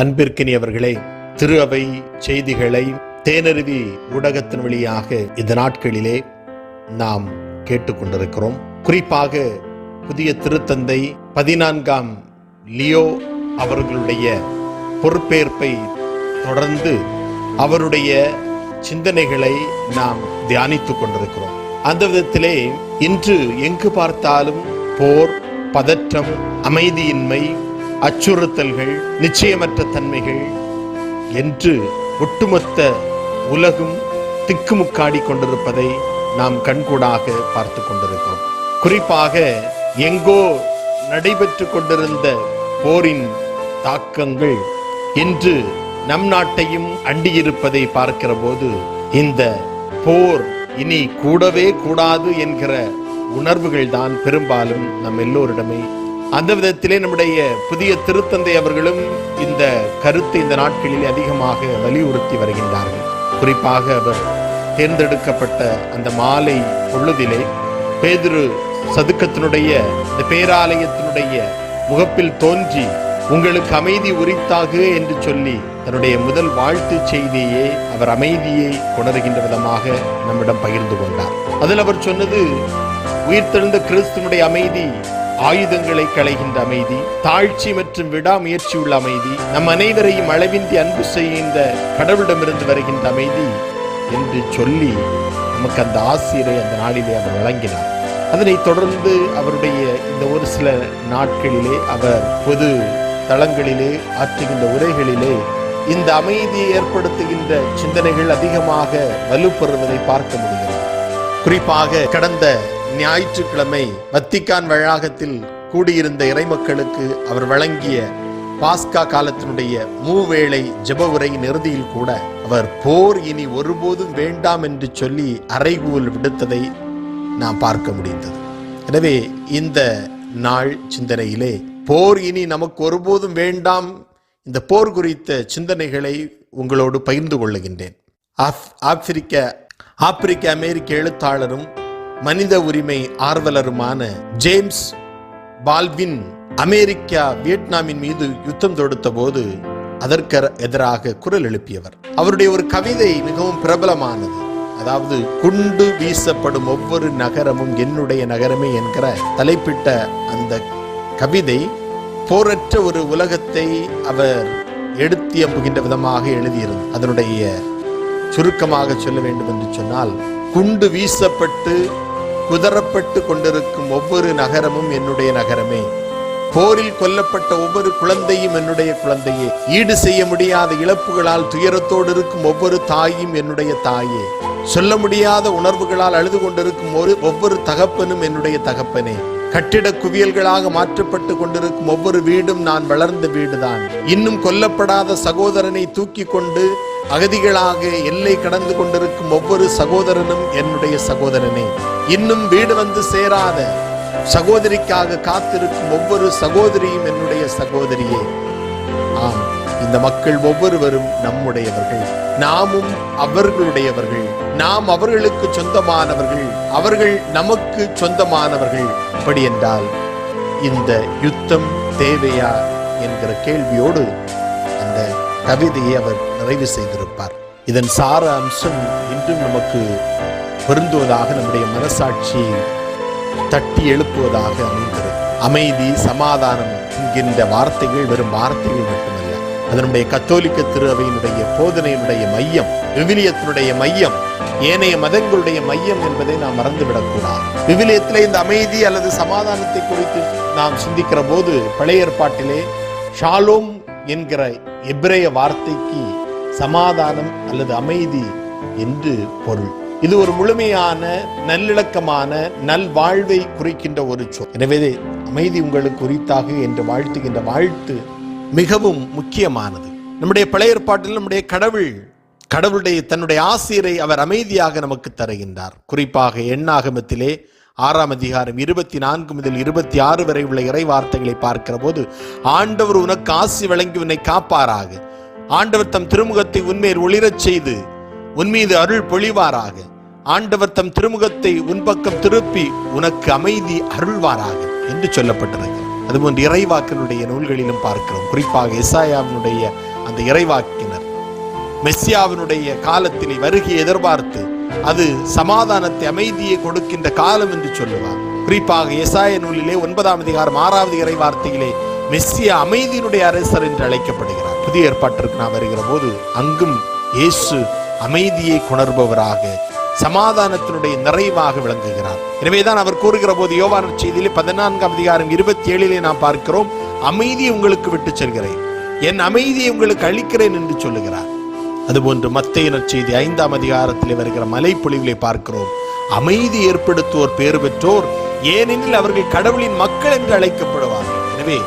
அன்பிற்கினியவர்களே திரு அவை செய்திகளை தேனருவி ஊடகத்தின் வழியாக இந்த நாட்களிலே நாம் கேட்டுக்கொண்டிருக்கிறோம். குறிப்பாக புதிய திருத்தந்தை பதினான்காம் லியோ அவர்களுடைய பொறுப்பேற்பை தொடர்ந்து அவருடைய சிந்தனைகளை நாம் தியானித்துக் கொண்டிருக்கிறோம். அந்த விதத்திலே இன்று எங்கு பார்த்தாலும் போர் பதற்றம் அமைதியின்மை அச்சுறுத்தல்கள் நிச்சயமற்ற தன்மைகள் என்று ஒட்டுமொத்த உலகும் திக்குமுக்காடி கொண்டிருப்பதை நாம் கண்கூடாக பார்த்து கொண்டிருக்கிறோம். குறிப்பாக எங்கோ நடைபெற்று கொண்டிருந்த போரின் தாக்கங்கள் இன்று நம் நாட்டையும் அண்டியிருப்பதை பார்க்கிற போது இந்த போர் இனி கூடவே கூடாது என்கிற உணர்வுகள் தான் பெரும்பாலும் நம் எல்லோரிடமே அந்த விதத்திலே நம்முடைய புதிய திருத்தந்தை அவர்களும் இந்த கருத்தை இந்த நாட்களில் அதிகமாக வலியுறுத்தி வருகின்றார்கள். குறிப்பாக அவர் தேர்ந்தெடுக்கப்பட்ட அந்த மாலை பொழுதிலே பேதுரு சதுக்கத்தினுடைய இந்த பேராலயத்தினுடைய முகப்பில் தோன்றி உங்களுக்கு அமைதி உரித்தாக என்று சொல்லி தன்னுடைய முதல் வாழ்த்து செய்தியே அவர் அமைதியை கொணர்கின்ற விதமாக நம்மிடம் பகிர்ந்து கொண்டார். அதில் அவர் சொன்னது உயிர்த்தெழுந்த கிறிஸ்துவனுடைய அமைதி ஆயுதங்களை களைகின்ற அமைதி தாழ்ச்சி மற்றும் விடாமுயற்சி உள்ள அமைதி நம் அனைவரையும் அளவின்றி அன்பு செய்கின்ற கடவுளிடமிருந்து வருகின்ற அமைதி என்று சொல்லி நமக்கு அந்த ஆசிரியரை அந்த நாளிலே அவர் வழங்கினார். அதனைத் தொடர்ந்து அவருடைய இந்த ஒரு சில நாட்களிலே அவர் பொது தளங்களிலே ஆற்றுகின்ற உரைகளிலே இந்த அமைதியை ஏற்படுத்துகின்ற சிந்தனைகள் அதிகமாக வலுப்பெறுவதை பார்க்க முடிகிறது. குறிப்பாக கடந்த ஞாயிற்றுக்கிழமை வத்திக்கான் வளாகத்தில் கூடியிருந்த இறைமக்களுக்கு அவர் வழங்கிய பாஸ்கா காலத்தினுடைய மூவேளை ஜப உரையின் இறுதியில் கூட அவர் போர் இனி ஒருபோதும் வேண்டாம் என்று சொல்லி அறைகூல் விடுத்ததை நாம் பார்க்க முடிந்தது. எனவே இந்த நாள் சிந்தனையிலே போர் இனி நமக்கு ஒருபோதும் வேண்டாம் இந்த போர் குறித்த சிந்தனைகளை உங்களோடு பகிர்ந்து கொள்ளுகின்றேன். ஆப்பிரிக்க ஆப்பிரிக்க அமெரிக்க எழுத்தாளரும் மனித உரிமை ஆர்வலருமான ஜேம்ஸ் பால்வின் அமெரிக்கா வியட்நாமின் மீது யுத்தம் தொடுத்த போது அதற்கு எதிராக குரல் எழுப்பியவர். அவருடைய ஒரு கவிதை மிகவும் பிரபலமானது. அதாவது குண்டு வீசப்படும் ஒவ்வொரு நகரமும் என்னுடைய நகரமே என்கிற தலைப்பிட்ட அந்த கவிதை போரற்ற ஒரு உலகத்தை அவர் எடுத்து எம்புகின்ற விதமாக எழுதியிருந்தது. அதனுடைய சுருக்கமாக சொல்ல வேண்டும் என்று சொன்னால் குண்டு வீசப்பட்டு குதறப்பட்டு கொண்டிருக்கும் ஒவ்வொரு நகரமும் என்னுடைய நகரமே. போரில் கொல்லப்பட்ட ஒவ்வொரு குழந்தையும் என்னுடைய குழந்தையே. ஈடு செய்ய முடியாத இழப்புகளால் துயரத்தோடு இருக்கும் ஒவ்வொரு தாயும் என்னுடைய தாயே. சொல்ல முடியாத உணர்வுகளால் அழுது கொண்டிருக்கும் ஒரு ஒவ்வொரு தகப்பனும் என்னுடைய தகப்பனே. கட்டிட குவியல்களாக மாற்றப்பட்டு கொண்டிருக்கும் ஒவ்வொரு வீடும் நான் வளர்ந்த வீடுதான். இன்னும் கொல்லப்படாத சகோதரனை தூக்கி கொண்டு அகதிகளாக எல்லை கடந்து கொண்டிருக்கும் ஒவ்வொரு சகோதரனும் என்னுடைய சகோதரனே. இன்னும் வீடு வந்து சேராத சகோதரிக்காக காத்திருக்கும் ஒவ்வொரு சகோதரியும் என்னுடைய சகோதரியே. ஆம் இந்த மக்கள் ஒவ்வொருவரும் நம்முடையவர்கள். நாமும் அவர்களுடையவர்கள். நாம் அவர்களுக்கு சொந்தமானவர்கள். அவர்கள் நமக்கு சொந்தமானவர்கள். அப்படி என்றால் இந்த யுத்தம் தேவையா என்கிற கேள்வியோடு அந்த கவிதையை அவர் நிறைவு செய்திருப்பார். இதன் சார அம்சம் இன்றும் நமக்கு பொருந்துவதாக நம்முடைய மனசாட்சியை தட்டி எழுப்புவதாக அமைந்தது. அமைதி சமாதானம் என்கின்ற வார்த்தைகள் வெறும் வார்த்தைகள் மட்டுமல்ல. அதனுடைய கத்தோலிக்க திருவையினுடைய போதனையினுடைய மையம் விவிலியத்தினுடைய மையம் ஏனைய மதங்களுடைய மையம் என்பதை நாம் மறந்துவிடக்கூடாது. விவிலியத்திலே இந்த அமைதி அல்லது சமாதானத்தை குறித்து நாம் சிந்திக்கிற போது பழைய ஏற்பாட்டிலே ஷாலோம் என்கிற எபிரேய வார்த்தைக்கு சமாதானம் அல்லது அமைதி என்று பொருள். இது ஒரு முழுமையான நல்லிணக்கமான நல்வாழ்வை குறிக்கின்ற ஒரு சொல். எனவே அமைதி உங்களுக்கு குறித்தாக என்று வாழ்த்துகின்ற வாழ்த்து மிகவும் முக்கியமானது. நம்முடைய பழைய ஏற்பாட்டில் நம்முடைய கடவுள் கடவுளுடைய தன்னுடைய ஆசிரியரை அவர் அமைதியாக நமக்கு தருகின்றார். குறிப்பாக எண்ணாகமத்திலே ஆறாம் அதிகாரம் இருபத்தி நான்கு முதல் இருபத்தி ஆறு வரை உள்ள இறை வார்த்தைகளை பார்க்கிற போது ஆண்டவர் உனக்கு ஆசி வழங்கி உன்னை காப்பாராக. ஆண்டவர் தம் திருமுகத்தை உன்மேல் ஒளிரச் செய்து உன் மீது அருள் பொழிவாராக. ஆண்டவர் தம் திருமுகத்தை உன் பக்கம் திருப்பி உனக்கு அமைதி அருள்வாராக என்று சொல்லப்பட்டிருக்கு. அதுபோன்று இறைவாக்கினுடைய நூல்களிலும் பார்க்கிறோம். குறிப்பாக எசாயாவினுடைய அந்த இறைவாக்கினர். மெஸ்ஸியாவினுடைய காலத்திலே வருகை எதிர்பார்த்து அது சமாதானத்தை அமைதியை கொடுக்கின்ற காலம் என்று சொல்லுவார். குறிப்பாக எசாய நூலிலே ஒன்பதாம் அதிகாரம் ஆறாவது இறை வார்த்தையிலே மெஸ்ஸிய அமைதியினுடைய அரசர் என்று அழைக்கப்படுகிறார். புதிய ஏற்பாட்டிற்கு நாம் வருகிற போது அங்கும் இயேசு அமைதியை கொணர்பவராக சமாதானத்தினுடைய நிறைவாக விளங்குகிறார். எனவேதான் அவர் கூறுகிற போது யோவான செய்தியிலே பதினான்காம் அதிகாரம் இருபத்தி ஏழிலே நாம் பார்க்கிறோம் அமைதியை உங்களுக்கு விட்டு செல்கிறேன். என் அமைதியை உங்களுக்கு அளிக்கிறேன் என்று சொல்லுகிறார். அதுபோன்று மத்திய செய்தி ஐந்தாம் அதிகாரத்திலே வருகிற மலைப்பொழிவிலே பார்க்கிறோம் அமைதி ஏற்படுத்துவோர் பேறு பெற்றோர் ஏனெனில் அவர்கள் கடவுளின் மக்கள் என்று அழைக்கப்படுவார்கள். எனவே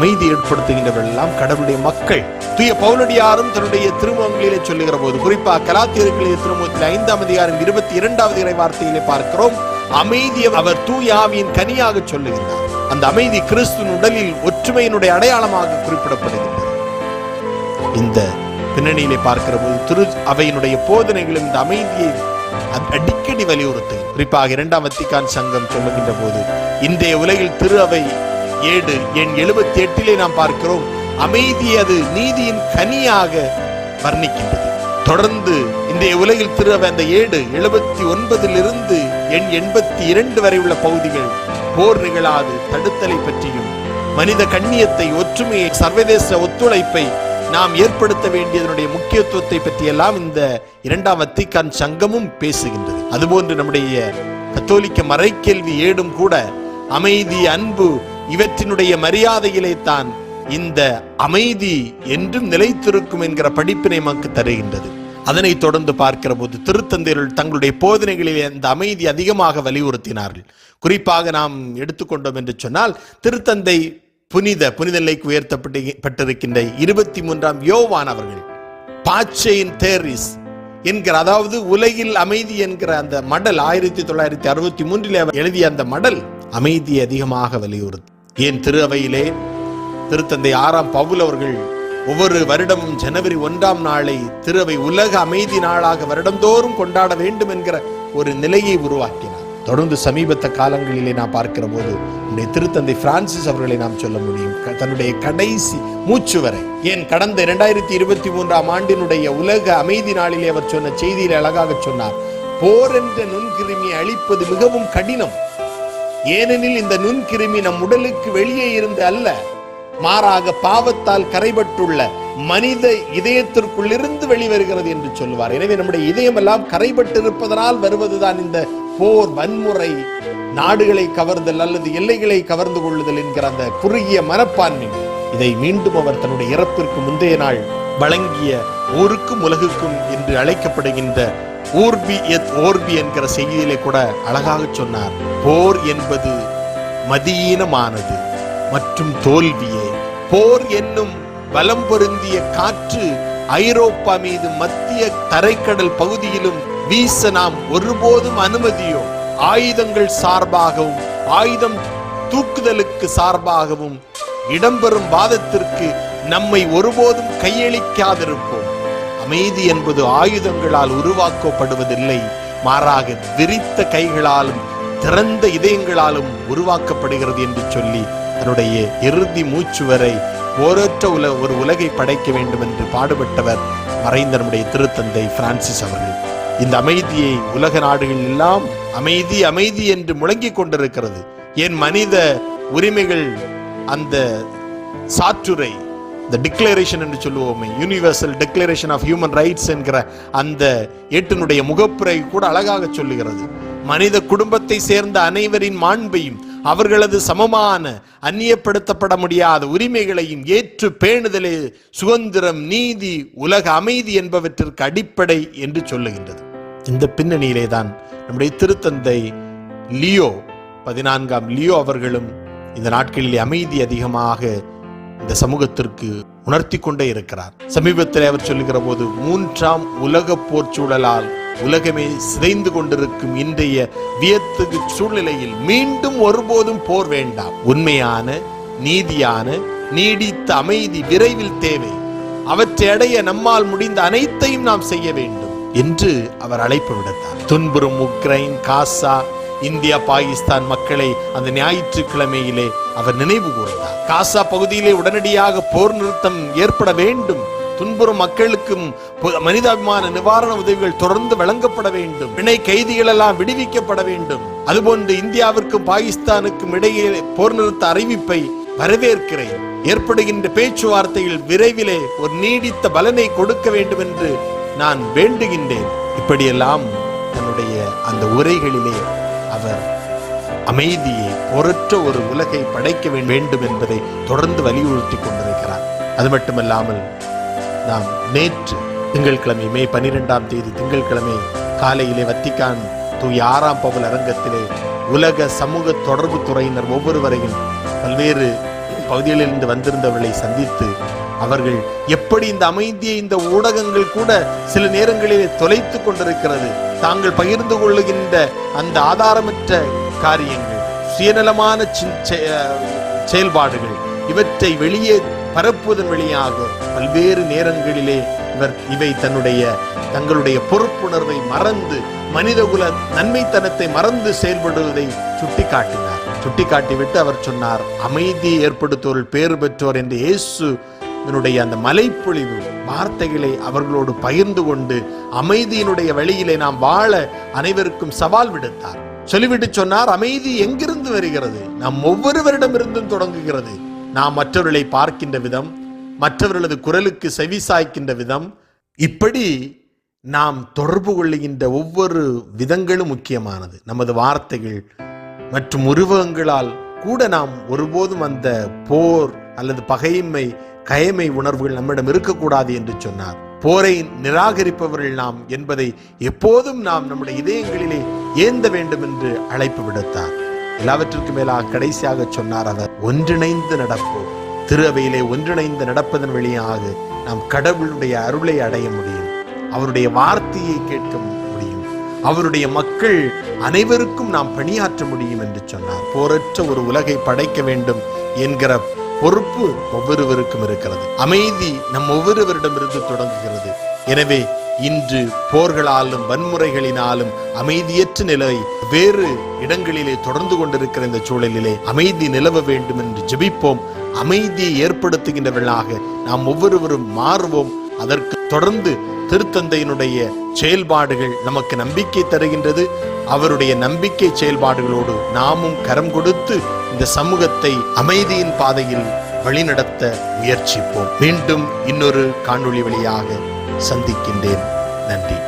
அமைதி ஏற்படுத்துகின்றவர்கள் கடவுளுடைய மக்கள். தூய பவுலடியாரும் தன்னுடைய திருமுகங்களிலே சொல்லுகிற போது குறிப்பா கலாத்தியர்களே திருமுகத்தில் ஐந்தாம் அதிகாரம் இருபத்தி இரண்டாவது இறை வார்த்தையிலே பார்க்கிறோம் அமைதியை அவர் தூயாவியின் கனியாக சொல்லுகின்றார். அந்த அமைதி கிறிஸ்துவின் உடலில் ஒற்றுமையினுடைய அடையாளமாக குறிப்பிடப்படுகின்றது. இந்த பின்னணியிலே பார்க்கிற போது திரு அவையினுடைய போதனைகளும் இந்த அமைதியை அடிக்கடி வலியுறுத்து குறிப்பாக இரண்டாம் வத்திகான் சங்கம் சொல்லுகின்ற போது இன்றைய உலகில் திரு அவை ஏடு எண் எழுபத்தி எட்டிலே நாம் பார்க்கிறோம். அமைதி அது நீதியின் கனியாக வர்ணிக்கின்றது. தொடர்ந்து இன்றைய உலகில் திரு அந்த ஏடு எழுபத்தி ஒன்பதிலிருந்து எண் எண்பத்தி இரண்டு வரை உள்ள பகுதிகள் போர் நிகழாது தடுத்தலை பற்றியும் மனித கண்ணியத்தை ஒற்றுமையை சர்வதேச ஒத்துழைப்பை நாம் ஏற்படுத்த வேண்டியதனுடைய முக்கியத்துவத்தை பற்றியெல்லாம் இந்த இரண்டாம் வத்திக்கான் சங்கமும் பேசுகின்றது. அதுபோன்று நம்முடைய கத்தோலிக்க மறைக்கேள்வி ஏடும் கூட அமைதி அன்பு இவற்றினுடைய மரியாதையிலே தான் இந்த அமைதி என்றும் நிலைத்திருக்கும் என்கிற படிப்பினை நமக்கு தருகின்றது. அதனை தொடர்ந்து பார்க்கிற போது திருத்தந்தையர்கள் தங்களுடைய போதனைகளிலே அந்த அமைதி அதிகமாக வலியுறுத்தினார்கள். குறிப்பாக நாம் எடுத்துக்கொண்டோம் என்று சொன்னால் திருத்தந்தை புனித புனித நிலைக்கு உயர்த்தப்பட்டு பட்டிருக்கின்ற இருபத்தி மூன்றாம் யோவான் அவர்கள் பாச்சையின் தேரிஸ் என்கிற அதாவது உலகில் அமைதி என்கிற அந்த மடல் ஆயிரத்தி தொள்ளாயிரத்தி அறுபத்தி மூன்றில் எழுதிய அந்த மடல் அமைதியை அதிகமாக வலியுறுத்தி ஏன் திரு அவையிலே திருத்தந்தை ஆறாம் பவுல் அவர்கள் ஒவ்வொரு வருடமும் ஜனவரி ஒன்றாம் நாளை திருவை உலக அமைதி நாளாக வருடந்தோறும் கொண்டாட வேண்டும் என்கிற ஒரு நிலையை உருவாக்கினார். தொடர்ந்து சமீபத்த காலங்களிலே நாம் பார்க்கிற போது நம்முடைய திருத்தந்தை பிரான்சிஸ் அவர்களை நாம் சொல்ல முடியும். தன்னுடைய கடைசி மூச்சு வரை. ஏன் கடந்த இரண்டாயிரத்தி இருபத்தி மூன்றாம் ஆண்டினுடைய உலக அமைதி நாளிலே அவர் சொன்ன செய்தியில் அழகாக சொன்னார் போர் என்ற நுண்கிருமியை அழிப்பது மிகவும் கடினம். ஏனெனில் இந்த நுண்கிருமி நம் உடலுக்கு வெளியே இருந்து அல்ல மாறாக பாவத்தால் கரைபட்டுள்ள மனித இதயத்திற்குள்ளிருந்து வெளிவருகிறது என்று சொல்லுவார். எனவே நம்முடைய இதயம் எல்லாம் கரைபட்டிருப்பதனால் வருவதுதான் இந்த போர் வன்முறை. நாடுகளை கவர்தல் அல்லது எல்லைகளை கவர்ந்து கொள்ளுதல் என்கிற அந்த குறுகிய மனப்பான்மை. இதை மீண்டும் அவர் தன்னுடைய இறப்பிற்கு முந்தைய நாள் வழங்கிய ஊருக்கும் உலகுக்கும் என்று அழைக்கப்படுகின்ற ஊர்பி எத் ஓர்பி என்கிற செய்தியிலே கூட அழகாக சொன்னார். போர் என்பது மதியீனமானது மற்றும் தோல்வியே. போர் என்னும் பலம் பொருந்திய காற்று ஐரோப்பா மீது மத்திய தரைக்கடல் பகுதியிலும் வீச நாம் ஒருபோதும் அனுமதியோ. ஆயுதங்கள் சார்பாகவும் ஆயுதம் தூக்குதலுக்கு சார்பாகவும் இடம்பெறும் வாதத்திற்கு நம்மை ஒருபோதும் கையளிக்காதிருப்போம். அமைதி என்பது ஆயுதங்களால் உருவாக்கப்படுவதில்லை. மாறாக விரித்த கைகளாலும் திறந்த இதயங்களாலும் உருவாக்கப்படுகிறது என்று சொல்லி தன்னுடைய இறுதி மூச்சு வரை ஓரற்ற உல ஒரு உலகை படைக்க வேண்டும் என்று பாடுபட்டவர் மறைந்த நம்முடைய திருத்தந்தை பிரான்சிஸ் அவர்கள். இந்த அமைதியை உலக நாடுகள் எல்லாம் அமைதி அமைதி என்று முழங்கிக் கொண்டிருக்கிறது. ஏன் மனித உரிமைகள் அந்த சாற்றுரை இந்த டிக்ளரேஷன் என்று சொல்லுவோமே universal declaration of human rights என்கிற அந்த ஏட்டினுடைய முகப்புரை கூட அழகாக சொல்லுகிறது. மனித குடும்பத்தை சேர்ந்த அனைவரின் மாண்பையும் அவர்களது சமமான அந்நியப்படுத்தப்பட முடியாத உரிமைகளையும் ஏற்று பேணுதலே சுதந்திரம் நீதி உலக அமைதி என்பவற்றிற்கு அடிப்படை என்று சொல்லுகின்றது. இந்த பின்னணியிலே தான் நம்முடைய திருத்தந்தை லியோ பதினான்காம் லியோ அவர்களும் இந்த நாட்களிலே அமைதி அதிகமாக இந்த சமூகத்திற்கு உணர்த்தி கொண்டே இருக்கிறார். சமீபத்தில் அவர் சொல்லுகிற போது மூன்றாம் உலக போர் சூழலால் உலகமே சிதைந்து கொண்டிருக்கும் இன்றைய வியத்துக்கு சூழ்நிலையில் மீண்டும் ஒருபோதும் போர் வேண்டாம். உண்மையான நீதியான நீடித்த அமைதி விரைவில் தேவை. அவற்றை அடைய நம்மால் முடிந்த அனைத்தையும் நாம் செய்ய வேண்டும். என்று அவர் அழைப்பு விடுத்தார். துன்புறும் உக்ரைன் காசா இந்தியா பாகிஸ்தான் மக்களை அந்த ஞாயிற்றுக்கிழமையிலே அவர் நினைவு கூர்ந்தார். காசா பகுதியிலே உடனடியாக போர் நிறுத்தம் ஏற்பட வேண்டும். துன்புறும் மக்களுக்கும் மனிதாபிமான நிவாரண உதவிகள் தொடர்ந்து வழங்கப்பட வேண்டும். பிணை கைதிகள் எல்லாம் விடுவிக்கப்பட வேண்டும். அதுபோன்று இந்தியாவிற்கும் பாகிஸ்தானுக்கும் இடையே போர் நிறுத்த அறிவிப்பை வரவேற்கிறேன். ஏற்படுகின்ற பேச்சுவார்த்தையில் விரைவிலே ஒரு நீடித்த பலனை கொடுக்க வேண்டும் என்று நான் வேண்டுகின்றேன். இப்படியெல்லாம் தன்னுடைய அந்த உரைகளிலே அவர் அமைதியை பொருற்ற ஒரு உலகை படைக்க வேண்டும் என்பதை தொடர்ந்து வலியுறுத்தி கொண்டிருக்கிறார். அது மட்டுமல்லாமல் நாம் நேற்று திங்கட்கிழமை மே பனிரெண்டாம் தேதி திங்கட்கிழமை காலையிலே வத்திக்கான் தூய் ஆறாம் பவல் அரங்கத்திலே உலக சமூக தொடர்பு துறையினர் ஒவ்வொருவரையும் பல்வேறு பகுதிகளிலிருந்து வந்திருந்தவர்களை சந்தித்து அவர்கள் எப்படி இந்த அமைதியை இந்த ஊடகங்கள் கூட சில நேரங்களிலே தொலைத்து கொண்டிருக்கிறது தாங்கள் பகிர்ந்து கொள்ளுகின்ற அந்த ஆதாரமற்ற காரியங்கள் சுயநலமான செயல்பாடுகள் இவற்றை வெளியே பரப்புவதன் வழியாக பல்வேறு நேரங்களிலே இவர் இவை தன்னுடைய தங்களுடைய பொறுப்புணர்வை மறந்து மனிதகுல நன்மைத்தனத்தை மறந்து செயல்படுவதை சுட்டிக்காட்டினார். சுட்டிக்காட்டிவிட்டு அவர் சொன்னார் அமைதி ஏற்படுத்துவோர் பேறு பெற்றோர் என்று இயேசு இதனுடைய அந்த மலைப்பொழிவு வார்த்தைகளை அவர்களோடு பகிர்ந்து கொண்டு அமைதியினுடைய வழியிலே நாம் வாழ அனைவருக்கும் சவால் விடுத்தார். சொல்லிவிட்டு சொன்னார் அமைதி எங்கிருந்து வருகிறது? நாம் ஒவ்வொருவரிடமிருந்தும் தொடங்குகிறது. நாம் மற்றவர்களை பார்க்கின்ற விதம் மற்றவர்களது குரலுக்கு செவி சாய்க்கின்ற விதம். இப்படி நாம் தொடர்பு கொள்ளுகின்ற ஒவ்வொரு விதங்களும் முக்கியமானது. நமது வார்த்தைகள் மற்றும் உருவகங்களால் கூட நாம் ஒருபோதும் அந்த போர் அல்லது பகைமை கயமை உணர்வுகள் நம்மிடம் இருக்கக்கூடாது என்று சொன்னார். போரை நிராகரிப்பவர்கள் நாம் என்பதை எப்போதும் நாம் நம்முடைய இதயங்களிலே ஏந்த வேண்டும் என்று அழைப்பு விடுத்தார். எல்லாவற்றிற்கும் மேலாக கடைசியாக சொன்னார் அவர் ஒன்றிணைந்து நடப்போம். திரு அவையிலே ஒன்றிணைந்து நடப்பதன் வழியாக நாம் கடவுளுடைய அருளை அடைய முடியும். அவருடைய வார்த்தையை கேட்க முடியும். அவருடைய மக்கள் அனைவருக்கும் நாம் பணியாற்ற முடியும் என்று சொன்னார். போரற்ற ஒரு உலகை படைக்க வேண்டும் என்கிற பொறுப்பு ஒவ்வொருவருக்கும் இருக்கிறது. அமைதி நம் ஒவ்வொருவரிடமிருந்து தொடங்குகிறது. எனவே இன்று போர்களாலும் வன்முறைகளினாலும் அமைதியற்ற நிலை வேறு இடங்களிலே தொடர்ந்து கொண்டிருக்கிற இந்த சூழலிலே அமைதி நிலவ வேண்டும் என்று ஜெபிப்போம். அமைதியை ஏற்படுத்துகின்றவர்களாக நாம் ஒவ்வொருவரும் மாறுவோம். அதற்கு தொடர்ந்து திருத்தந்தையினுடைய செயல்பாடுகள் நமக்கு நம்பிக்கை தருகின்றது. அவருடைய நம்பிக்கை செயல்பாடுகளோடு நாமும் கரம் கொடுத்து இந்த சமூகத்தை அமைதியின் பாதையில் வழிநடத்த முயற்சிப்போம். மீண்டும் இன்னொரு காணொளி வழியாக சந்திக்கின்றேன். நன்றி.